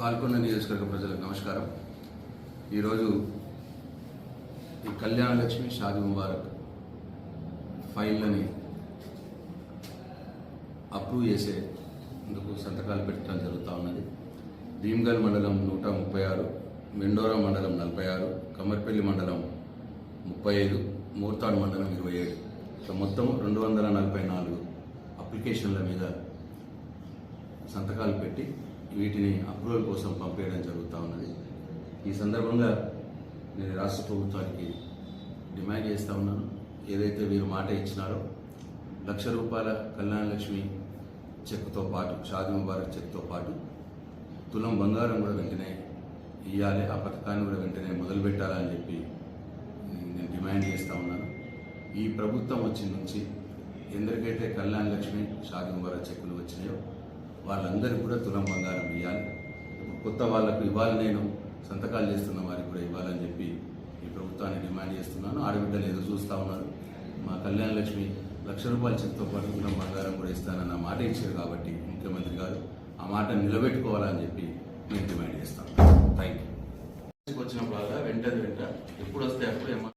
పాల్గొన్న నియోజకవర్గ ప్రజలకు నమస్కారం. ఈరోజు కళ్యాణ లక్ష్మి షాది ముబారక్ ఫైళ్ళని అప్రూవ్ చేసే ఇందుకు సంతకాలు పెట్టడం జరుగుతూ ఉన్నది. భీమ్గల్ మండలం నూట ముప్పై ఆరు మెండోరా మండలం నలభై ఆరు కమర్పల్లి మండలం ముప్పై ఐదు మూర్తాడు మండలం ఇరవై ఏడు. సో మొత్తం రెండు వందల నలభై నాలుగు అప్లికేషన్ల మీద సంతకాలు పెట్టి వీటిని అప్రూవల్ కోసం పంపేయడం జరుగుతూ ఉన్నది. ఈ సందర్భంగా నేను రాష్ట్ర ప్రభుత్వానికి డిమాండ్ చేస్తూ ఉన్నాను. ఏదైతే వీరు మాట ఇచ్చినారో లక్ష రూపాయల కళ్యాణ లక్ష్మి చెక్తో పాటు షాది ముబారక్ చెక్తో పాటు తులం బంగారం కూడా వెంటనే ఇవ్వాలి ఆ పథకాన్ని కూడా వెంటనే మొదలు పెట్టాలని చెప్పి నేను డిమాండ్ చేస్తూ ఉన్నాను. ఈ ప్రభుత్వం వచ్చిన నుంచి ఎందరికైతే కళ్యాణ లక్ష్మి షాది ముబారక్ చెక్కులు వచ్చినాయో వాళ్ళందరికీ కూడా తులం బంగారం ఇవ్వాలి కొత్త వాళ్ళకు ఇవ్వాలి నేను. సంతకాలు చేస్తున్న వారికి కూడా ఇవ్వాలని చెప్పి ఈ ప్రభుత్వాన్ని డిమాండ్ చేస్తున్నాను. ఆడబిడ్డలు ఏదో చూస్తూ ఉన్నారు. మా కళ్యాణ లక్ష్మి లక్ష రూపాయల చెక్తో పాటు తులం బంగారం కూడా ఇస్తానన్న మాట ఇచ్చారు కాబట్టి ముఖ్యమంత్రి గారు ఆ మాట నిలబెట్టుకోవాలని చెప్పి మేము డిమాండ్ చేస్తాం. థ్యాంక్ యూ వచ్చినప్పుడల్లా వెంటనే వెంట ఎప్పుడు